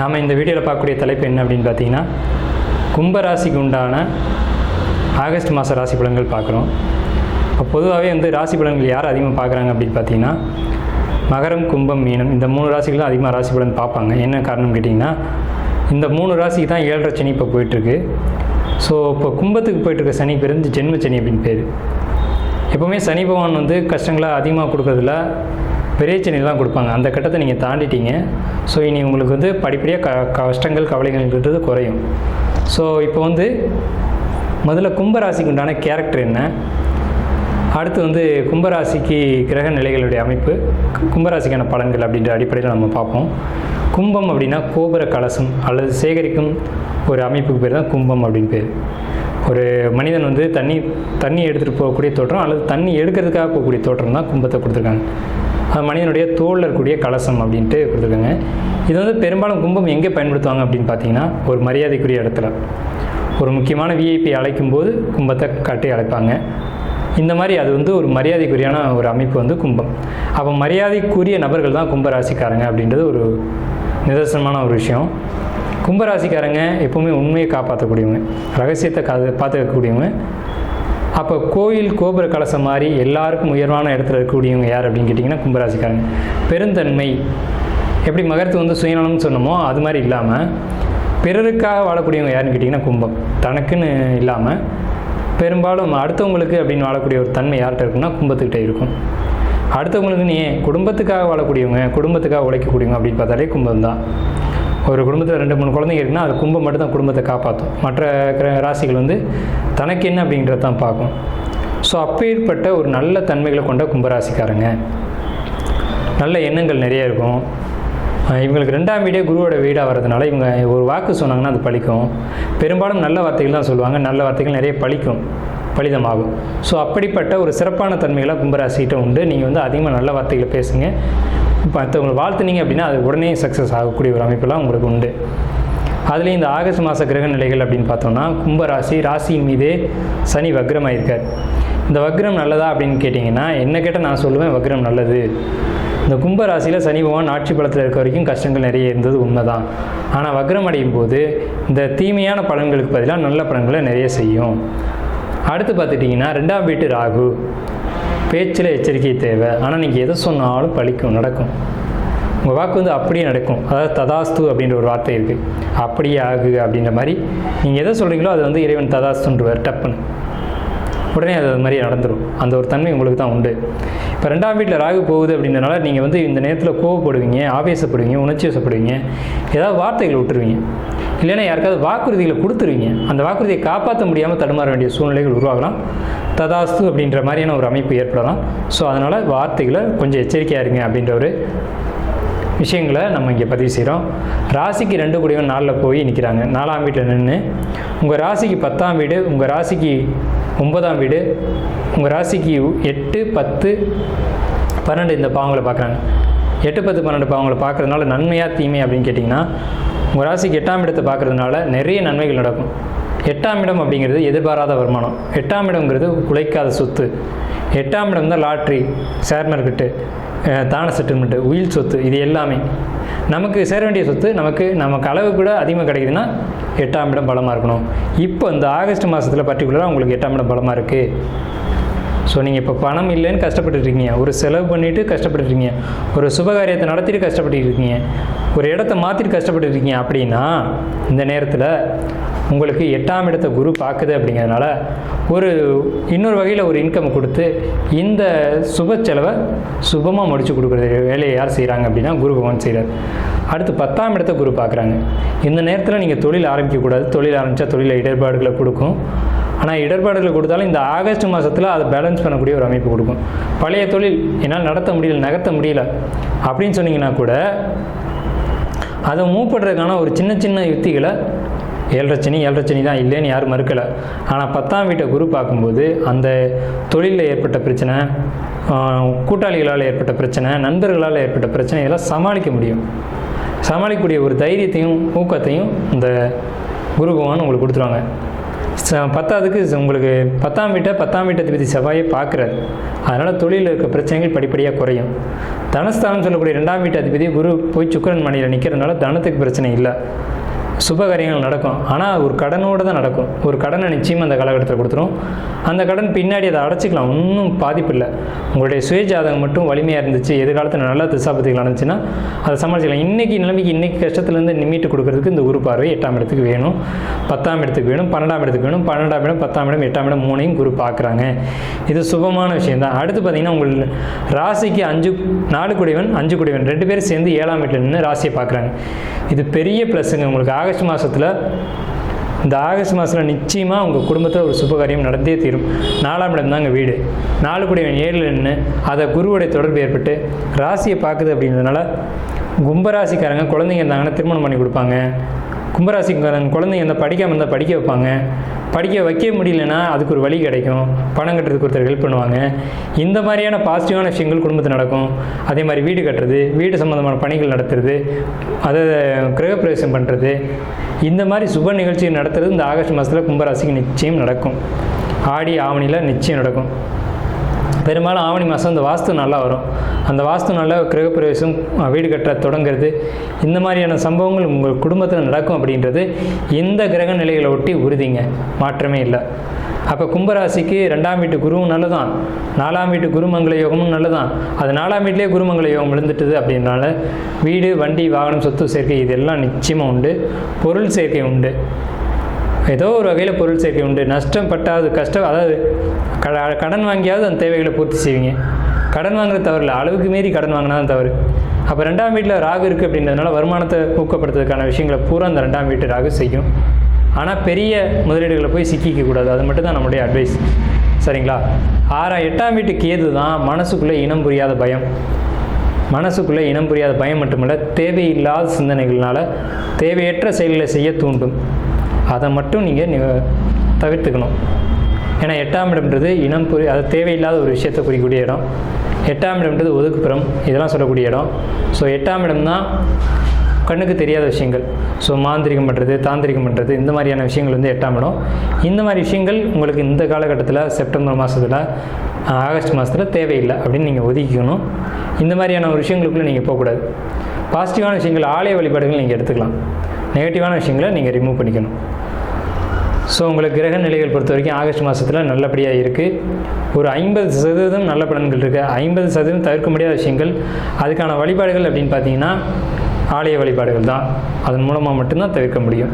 நாம் இந்த வீடியோவில் பார்க்கக்கூடிய தலைப்பு என்ன அப்படின்னு பார்த்தீங்கன்னா கும்பராசிக்கு உண்டான ஆகஸ்ட் மாத ராசி பலன்கள் பார்க்குறோம். இப்போ பொதுவாகவே வந்து ராசி பலன்கள் யார் அதிகமாக பார்க்குறாங்க அப்படின்னு பார்த்தீங்கன்னா மகரம் கும்பம் மீனம் இந்த மூணு ராசிகளும் அதிகமாக ராசி பலன் பார்ப்பாங்க. என்ன காரணம் கேட்டிங்கன்னா இந்த மூணு ராசிக்கு தான் ஏழரை சனி இப்போ போயிட்டுருக்கு. ஸோ இப்போ கும்பத்துக்கு போயிட்டுருக்க சனி பேர் வந்து ஜென்ம சனி அப்படின்னு பேர். எப்போவுமே சனி பகவான் வந்து கஷ்டங்களை அதிகமாக கொடுக்குறதுல பெரிய சனியில் தான் கொடுப்பாங்க. அந்த கட்டத்தை நீங்கள் தாண்டிட்டீங்க. ஸோ இனி உங்களுக்கு வந்து படிப்படியாக க கஷ்டங்கள் கவலைகள்ன்றது குறையும். ஸோ இப்போ வந்து முதல்ல கும்பராசிக்கு உண்டான கேரக்டர் என்ன? அடுத்து வந்து கும்பராசிக்கு கிரக நிலைகளுடைய அமைப்பு கும்பராசிக்கான பலன்கள் அப்படின்ற அடிப்படையில் நம்ம பார்ப்போம். கும்பம் அப்படின்னா கோபுர கலசம் அல்லது சேகரிக்கும் ஒரு அமைப்புக்கு பேர் தான் கும்பம் அப்படின்னு பேர். ஒரு மனிதன் வந்து தண்ணி தண்ணி எடுத்துகிட்டு போகக்கூடிய தோற்றம் அல்லது தண்ணி எடுக்கிறதுக்காக போகக்கூடிய தோற்றம் தான் கும்பத்தை கொடுத்துருக்காங்க. மனிதனுடைய தோளில் இருக்கக்கூடிய கலசம் அப்படின்ட்டு கொடுத்துருக்காங்க. இது வந்து பெரும்பாலும் கும்பம் எங்கே பயன்படுத்துவாங்க அப்படின்னு பார்த்தீங்கன்னா ஒரு மரியாதைக்குரிய இடத்துல. ஒரு முக்கியமான விஐபி அழைக்கும் போது கும்பத்தை காட்டி அழைப்பாங்க. இந்த மாதிரி அது வந்து ஒரு மரியாதைக்குரியான ஒரு அமைப்பு வந்து கும்பம். அப்போ மரியாதைக்குரிய நபர்கள் தான் கும்பராசிக்காரங்க அப்படின்றது ஒரு நிதர்சனமான ஒரு விஷயம். கும்பராசிக்காரங்க எப்போவுமே உண்மையை காப்பாற்றக்கூடியவங்க ரகசியத்தை கா பார்த்துக்கக்கூடியவங்க. அப்போ கோயில் கோபுர கலசம் மாதிரி எல்லாருக்கும் உயர்வான இடத்துல இருக்கக்கூடியவங்க யார் அப்படின்னு கேட்டிங்கன்னா கும்பராசிக்காரங்க. பெருந்தன்மை. எப்படி மகரத்து வந்து சுயநலம்னு சொன்னோமோ அது மாதிரி இல்லாமல் பிறருக்காக வாழக்கூடியவங்க யாருன்னு கேட்டிங்கன்னா கும்பம். தனக்குன்னு இல்லாமல் பெரும்பாலும் அடுத்தவங்களுக்கு அப்படின்னு வாழக்கூடிய ஒரு தன்மை யார்கிட்ட இருக்குன்னா கும்பத்துக்கிட்ட இருக்கும். அடுத்தவங்களுக்கு நீ ஏன்? குடும்பத்துக்காக வாழக்கூடியவங்க குடும்பத்துக்காக உழைக்கக்கூடியவங்க அப்படின்னு பார்த்தாலே கும்பம் தான் ஒரு குடும்பத்தில் ரெண்டு மூணு குழந்தைங்க இருக்குன்னா அது கும்பம் மட்டும் தான் குடும்பத்தை காப்பாற்றும் மற்ற கிர- ராசிகள் வந்து தனக்கு என்ன அப்படிங்கிறத தான் பார்க்கும். ஸோ அப்பேற்பட்ட ஒரு நல்ல தன்மைகளை கொண்ட கும்பராசிக்காரங்க. நல்ல எண்ணங்கள் நிறைய இருக்கும். இவங்களுக்கு ரெண்டாம் வீடே குருவோட வீடாக வர்றதுனால இவங்க ஒரு வாக்கு சொன்னாங்கன்னா அது பழிக்கும். பெரும்பாலும் நல்ல வார்த்தைகள் தான் சொல்லுவாங்க. நல்ல வார்த்தைகள் நிறைய பழிக்கும். பலிதமாகும். ஸோ அப்படிப்பட்ட ஒரு சிறப்பான தன்மைகளாக கும்பராசிகிட்ட உண்டு. நீங்கள் வந்து அதிகமாக நல்ல வார்த்தைகளை பேசுங்க. இப்போ மற்றவங்களை வாழ்த்துனீங்க அப்படின்னா அது உடனே சக்ஸஸ் ஆகக்கூடிய ஒரு அமைப்பெல்லாம் உங்களுக்கு உண்டு. அதுலேயும் இந்த ஆகஸ்ட் மாத கிரக நிலைகள் அப்படின்னு பார்த்தோம்னா கும்பராசி ராசியின் மீதே சனி வக்ரமாயிருக்கார் இந்த வக்ரம் நல்லதா அப்படின்னு கேட்டிங்கன்னா என்ன கேட்டால் நான் சொல்லுவேன் வக்ரம் நல்லது. இந்த கும்ப ராசியில் சனி பகவான் ஆட்சி பலத்தில் இருக்க வரைக்கும் கஷ்டங்கள் நிறைய இருந்தது உண்மைதான். ஆனால் வக்ரம் அடையும் போது இந்த தீமையான பலன்களுக்கு பதிலாக நல்ல பலன்களை நிறைய செய்யும். அடுத்து பார்த்துட்டிங்கன்னா ரெண்டாம் வீட்டு ராகு. பேச்சில் எச்சரிக்கை தேவை. ஆனால் நீங்கள் எதை சொன்னாலும் பலிக்கும் நடக்கும். உங்கள் வாக்கு வந்து அப்படியே நடக்கும். அதாவது ததாஸ்து அப்படின்ற ஒரு வார்த்தை இருக்குது அப்படியே ஆகு அப்படின்ற மாதிரி. நீங்கள் எதை சொல்கிறீங்களோ அது வந்து இறைவன் ததாஸ்துன்றவர் டப்புன்னு. உடனே அது அது மாதிரி நடந்துடும் அந்த ஒரு தன்மை உங்களுக்கு தான் உண்டு. இப்போ ரெண்டாம் வீட்டில் ராகு போகுது அப்படின்றனால நீங்கள் வந்து இந்த நேரத்தில் கோவப்படுவீங்க ஆவேசப்படுவீங்க உணர்ச்சி வசப்படுவீங்க ஏதாவது வார்த்தைகள் விட்டுருவீங்க. இல்லைன்னா யாருக்காவது வாக்குறுதிகளை கொடுத்துருவீங்க. அந்த வாக்குறுதியை காப்பாற்ற முடியாமல் தடுமாற வேண்டிய சூழ்நிலைகள் உருவாகலாம். ததாஸ்து அப்படின்ற மாதிரியான ஒரு அமைப்பு ஏற்படலாம். ஸோ அதனால் வார்த்தைகளை கொஞ்சம் எச்சரிக்கையாக இருங்க அப்படின்ற ஒரு விஷயங்களை நம்ம இங்கே பதிவு செய்கிறோம். ராசிக்கு ரெண்டு கூடியவன் நாளில் போய் நிற்கிறாங்க. நாலாம் வீட்டில் நின்று உங்கள் ராசிக்கு பத்தாம் வீடு உங்கள் ராசிக்கு ஒன்பதாம் வீடு உங்கள் ராசிக்கு எட்டு பத்து பன்னெண்டு இந்த பாவங்களை பார்க்குறாங்க. எட்டு பத்து பன்னெண்டு பாவங்களை பார்க்குறதுனால நன்மையாக தீமை அப்படின்னு கேட்டிங்கன்னா உங்கள் ராசிக்கு எட்டாம் இடத்தை பார்க்குறதுனால நிறைய நன்மைகள் நடக்கும். எட்டாம் இடம் அப்படிங்கிறது எதிர்பாராத வருமானம். எட்டாம் இடம்ங்கிறது உழைக்காத சொத்து. எட்டாம் இடம் தான் லாட்ரி ஷேர் மார்க்கெட்டு தான செட்டில்மெண்ட்டு உயில் சொத்து இது எல்லாமே. நமக்கு சேர வேண்டிய சொத்து நமக்கு நமக்கு அளவு கூட அதிகமாக கிடைக்குதுன்னா எட்டாம் இடம் பலமாக இருக்கணும். இப்போ இந்த ஆகஸ்ட் மாதத்தில் பர்டிகுலராக உங்களுக்கு எட்டாம் இடம் பலமாக இருக்குது ஸோ நீங்கள் இப்போ பணம் இல்லைன்னு கஷ்டப்பட்டுட்டு இருக்கீங்க ஒரு செலவு பண்ணிவிட்டு கஷ்டப்பட்டுருக்கீங்க ஒரு சுபகாரியத்தை நடத்திட்டு கஷ்டப்பட்டு இருக்கீங்க ஒரு இடத்த மாற்றிட்டு கஷ்டப்பட்டு இருக்கீங்க அப்படின்னா இந்த நேரத்தில் உங்களுக்கு எட்டாம் இடத்தை குரு பார்க்குது அப்படிங்கிறதுனால ஒரு இன்னொரு வகையில் ஒரு இன்கம் கொடுத்து இந்த சுப செலவை சுபமாக முடிச்சு கொடுக்குற வேலையை யார் செய்கிறாங்க அப்படின்னா குரு பகவான் செய்கிறார் அடுத்து பத்தாம் இடத்தை குரு பார்க்குறாங்க. இந்த நேரத்தில் நீங்கள் தொழில் ஆரம்பிக்கக்கூடாது. தொழில் ஆரம்பித்தா தொழிலில் இடர்பாடுகளை கொடுக்கும். ஆனால் இடர்பாடுகளை கொடுத்தாலும் இந்த ஆகஸ்ட் மாதத்தில் அதை பேலன்ஸ் பண்ணக்கூடிய ஒரு அமைப்பு கொடுக்கும். பழைய தொழில் என்னால் நடத்த முடியல நகர்த்த முடியல அப்படின்னு சொன்னீங்கன்னா கூட அதை மூவ் பண்ணுறதுக்கான ஒரு சின்ன சின்ன யுக்திகளை ஏழரை சனி ஏழரை சனி தான் இல்லைன்னு யாரும் மறுக்கலை. ஆனால் பத்தாம் வீட்டை குரு பார்க்கும்போது அந்த தொழிலில் ஏற்பட்ட பிரச்சனை ஆஹ், கூட்டாளிகளால் ஏற்பட்ட பிரச்சனை நண்பர்களால் ஏற்பட்ட பிரச்சனை இதெல்லாம் சமாளிக்க முடியும். சமாளிக்கக்கூடிய ஒரு தைரியத்தையும் ஊக்கத்தையும் இந்த குரு பகவான் உங்களுக்கு கொடுத்துருவாங்க. பத்தாவதுக்கு உங்களுக்கு பத்தாம் வீட்டை பத்தாம் வீட்டை அதிபதி செவ்வாயை பார்க்குறாரு. அதனால் தொழிலில் இருக்க பிரச்சனைகள் படிப்படியாக குறையும். தனஸ்தானம் சொல்லக்கூடிய ரெண்டாம் வீட்டு அதிபதி குரு போய் சுக்கிரன் மணியில் நிற்கிறதுனால தனத்துக்கு பிரச்சனை இல்லை. சுபகாரியங்கள் நடக்கும். ஆனால் ஒரு கடனோடு தான் நடக்கும். ஒரு கடனை நிச்சயமாக அந்த காலகட்டத்தில் கொடுத்துரும். அந்த கடன் பின்னாடி அதை அடைச்சிக்கலாம். ஒன்றும் பாதிப்பு இல்லை. உங்களுடைய சுய ஜாதகம் மட்டும் வலிமையாக இருந்துச்சு எதிர்காலத்தில் நல்ல திசாபதிகள் நடந்துச்சுன்னா அதை சமாளிச்சிக்கலாம். இன்றைக்கி நிலைமைக்கு இன்றைக்கி கஷ்டத்துலேருந்து நிமிட்டு கொடுக்கறதுக்கு இந்த குரு பார்வை எட்டாம் இடத்துக்கு வேணும். பத்தாம் இடத்துக்கு வேணும் பன்னெண்டாம் இடத்துக்கு வேணும். பன்னெண்டாம் இடம் பத்தாம் இடம் எட்டாம் இடம் மூணையும் குரு பார்க்குறாங்க. இது சுபமான விஷயம் தான். அடுத்து பார்த்தீங்கன்னா உங்கள் ராசிக்கு அஞ்சு நாலு குடிவன் அஞ்சு குடிவன். ரெண்டு பேரும் சேர்ந்து ஏழாம் வீட்டில் நின்று ராசியை பார்க்குறாங்க. இது பெரிய ப்ளஸ்ஸுங்க உங்களுக்கு ஆகஸ்ட் மாதத்தில் இந்த ஆகஸ்ட் மாதத்தில் நிச்சயமாக உங்கள் குடும்பத்தில் ஒரு சுபகாரியம் நடந்தே தீரும். நாலாம் இடம் தாங்க வீடு. நாலு குடிவன் ஏழில் நின்று அதை குருவுடைய தொடர்பு ஏற்பட்டு ராசியை பார்க்குது அப்படின்றதுனால கும்பராசிக்காரங்க குழந்தைங்க இருந்தாங்கன்னா திருமணம் பண்ணி கொடுப்பாங்க. கும்பராசிக்காரன் குழந்தைங்க அந்த படிக்காமல் இருந்தால் படிக்க வைப்பாங்க. படிக்க வைக்க முடியலன்னா அதுக்கு ஒரு வழி கிடைக்கும். பணம் கட்டுறதுக்கு ஒருத்தர் ஹெல்ப் பண்ணுவாங்க. இந்த மாதிரியான பாசிட்டிவான விஷயங்கள் குடும்பத்தில் நடக்கும். அதே மாதிரி வீடு கட்டுறது வீடு சம்மந்தமான பணிகள் நடத்துறது அதை கிரகப்பிரவேசம் பண்ணுறது இந்த மாதிரி சுப நிகழ்ச்சி நடத்துறது இந்த ஆகஸ்ட் மாதத்தில் கும்பராசிக்கு நிச்சயம் நடக்கும். ஆடி ஆவணியில் நிச்சயம் நடக்கும். பெரும்பாலும் ஆவணி மாதம் அந்த வாஸ்து நல்லா வரும். அந்த வாஸ்து நல்லா கிரகப்பிரவேசம் வீடு கட்ட தொடங்குறது இந்த மாதிரியான சம்பவங்கள் உங்கள் குடும்பத்தில் நடக்கும் அப்படின்றது எந்த கிரக நிலைகளை ஒட்டி உறுதிங்க? மாற்றமே இல்லை. அப்போ கும்பராசிக்கு ரெண்டாம் வீட்டு குருவும் நல்லதான். நாலாம் வீட்டு குருமங்கள யோகமும் நல்லதான். அது நாலாம் வீட்டிலே குருமங்கள யோகம் விழுந்துட்டுது அப்படின்றனால வீடு வண்டி வாகனம் சொத்து சேர்க்கை இதெல்லாம் நிச்சயமாக உண்டு. பொருள் சேர்க்கை உண்டு. ஏதோ ஒரு வகையில் பொருள் சேர்க்கை உண்டு. நஷ்டம் பட்டாவது கஷ்டம் அதாவது கட- கடன் வாங்கியாவது அந்த தேவைகளை பூர்த்தி செய்வீங்க. கடன் வாங்குறது தவறு இல்லை. அளவுக்கு மீறி கடன் வாங்கினா தான் தவறு. அப்போ ரெண்டாம் வீட்டில் ராகு இருக்குது அப்படின்றதுனால வருமானத்தை ஊக்கப்படுத்துறதுக்கான விஷயங்களை பூரா அந்த ரெண்டாம் வீட்டு ராகு செய்யும். ஆனால் பெரிய முதலீடுகளை போய் சிக்கிக்க கூடாது. அது மட்டும் தான் நம்முடைய அட்வைஸ் சரிங்களா? ஆறா எட்டாம் வீட்டு கேது தான் மனசுக்குள்ளே இனம் புரியாத பயம். மனசுக்குள்ளே இனம் புரியாத பயம் மட்டுமல்ல தேவையில்லாத சிந்தனைகள்னால தேவையற்ற செயல்களை செய்ய தூண்டும். அதை மட்டும் நீங்கள் தவிர்த்துக்கணும். ஏன்னா எட்டாம் இடம்ன்றது இனம் புரி அது தேவையில்லாத ஒரு விஷயத்தை குறிக்கக்கூடிய இடம். எட்டாம் இடம்ன்றது ஒதுக்குப்புறம் இதெல்லாம் சொல்லக்கூடிய இடம். ஸோ எட்டாம் இடம் தான் கண்ணுக்கு தெரியாத விஷயங்கள். ஸோ மாந்திரிகம் பண்ணுறது தாந்திரிகம் பண்ணுறது இந்த மாதிரியான விஷயங்கள் வந்து எட்டாம் இடம். இந்த மாதிரி விஷயங்கள் உங்களுக்கு இந்த காலகட்டத்தில் செப்டம்பர் மாதத்தில் ஆகஸ்ட் மாதத்தில் தேவையில்லை அப்படின்னு நீங்கள் ஒதுக்கிக்கணும். இந்த மாதிரியான ஒரு விஷயங்களுக்குள்ளே நீங்கள் போகக்கூடாது. பாசிட்டிவான விஷயங்கள் ஆலய வழிபாடுகள் நீங்கள் எடுத்துக்கலாம். நெகட்டிவான விஷயங்களை நீங்கள் ரிமூவ் பண்ணிக்கணும். ஸோ உங்களுக்கு கிரக நிலைகள் பொறுத்த வரைக்கும் ஆகஸ்ட் மாதத்தில் நல்லபடியாக இருக்குது ஒரு ஐம்பது சதவீதம் நல்ல பலன்கள் இருக்குது ஐம்பது சதவீதம் தவிர்க்க முடியாத விஷயங்கள். அதுக்கான வழிபாடுகள் அப்படின்னு பார்த்தீங்கன்னா ஆலய வழிபாடுகள் தான். அதன் மூலமாக மட்டும்தான் தவிர்க்க முடியும்.